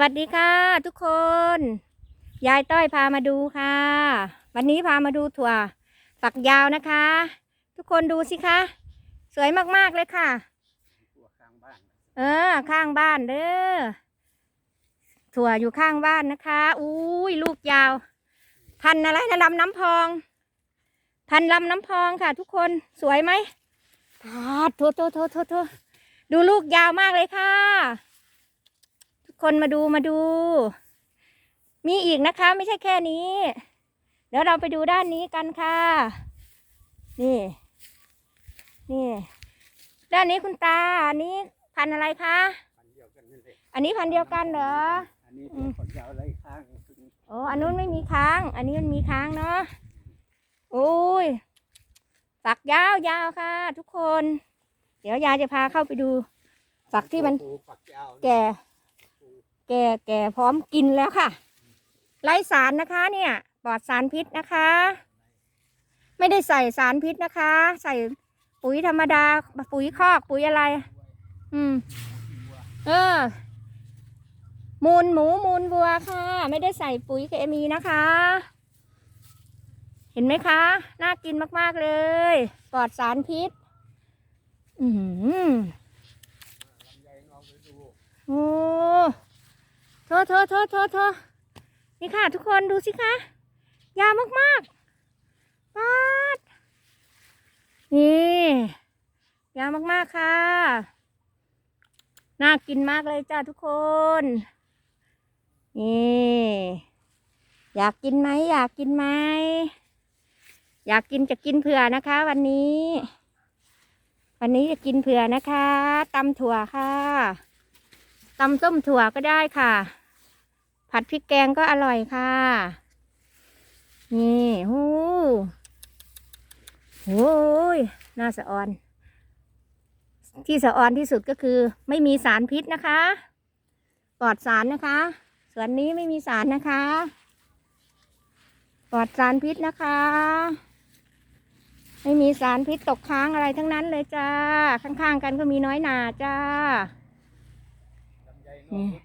วัสดีค่ะ ทุกคน ยายต้อยพามาดูค่ะ วันนี้พามาดูถั่วฝักยาวนะคะ ทุกคนดูสิคะ สวยมากๆเลยค่ะ เออ ข้างบ้านเด้อถั่วอยู่ข้างบ้านนะคะอุ้ยลูกยาว พันอะไรนะลำน้ำพอง พันลำน้ำพองค่ะ ทุกคนสวยไหมพาดโทโทโทโทโทดูลูกยาวมากเลยค่ะ คนมาดูมาดู มีอีกนะคะ ไม่ใช่แค่นี้ เดี๋ยวเราไปดูด้านนี้กันค่ะ นี่ นี่ ด้านนี้คุณตา อันนี้พันธุ์อะไรคะ พันเดียวกันนั่นเลยอันนี้พันธุ์เดียวกันเหรอ อันนี้ตัวขนยาวไรข้างซึ่งโอ้อันนู้นไม่มีค้าง อันนี้มันมีค้างเนาะโอ้ยฝักยาวยาวค่ะ ทุกคน เดี๋ยวยายจะพาเข้าไปดูฝักที่มันปูฝักยาวแก่ แก่แก่พร้อมกินแล้วค่ะ ไร้สารนะคะเนี่ยปลอดสารพิษนะคะ ไม่ได้ใส่สารพิษนะคะ ใส่ปุ๋ยธรรมดา ปุ๋ยคอกปุ๋ยอะไร อืม เออ มูลหมูมูลวัวค่ะ ไม่ได้ใส่ปุ๋ยเคมีนะคะ เห็นไหมคะ น่ากินมาก ๆ เลย ปลอดสารพิษ อือหือ ลำไยลองไปดู โอ้ โทษโทษโทษโทษโทษนี่ค่ะ ทุกคนดูสิคะ ยาวมากๆปาดนี่ยาวมากๆค่ะ น่ากินมากเลยจ้าทุกคน นี่อยากกินไหมอยากกินไหมอยากกินจะกินเผื่อนะคะ วันนี้ วันนี้จะกินเผื่อนะคะตำถั่วค่ะตำส้มถั่วก็ได้ค่ะ ผัดพริกแกงก็อร่อยค่ะ นี่หูโอ้ยน่าสะออน ที่สะออนที่สุดก็คือ ไม่มีสารพิษนะคะ ปลอดสารนะคะ สวนนี้ไม่มีสารนะคะ ปลอดสารพิษนะคะ ไม่มีสารพิษตกค้างอะไรทั้งนั้นเลยจ้า ข้างๆกันก็มีน้อยหนาจ้าล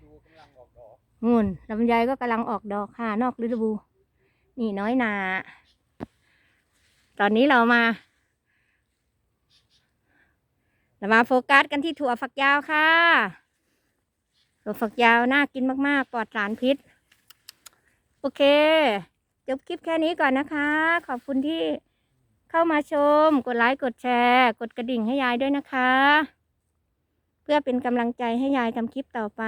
งูนลำไยก็กำลังออกดอกค่ะ นอกฤดู นี่น้อยหนา ตอนนี้เรามาเรามาโฟกัสกันที่ถั่วฝักยาวค่ะ ถั่วฝักยาวน่ากินมากๆ ปลอดสารพิษ โอเค จบคลิปแค่นี้ก่อนนะคะ ขอบคุณที่เข้ามาชม กดไลค์ กดแชร์ กดกระดิ่งให้ยายด้วยนะคะ เพื่อเป็นกำลังใจให้ยายทำคลิปต่อไป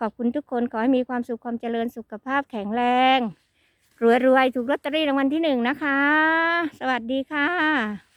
ขอบคุณทุกคนขอให้มีความสุขความเจริญสุขภาพแข็งแรง รวยรวยถูกลอตเตอรี่รางวัลที่หนึ่งนะคะ สวัสดีค่ะ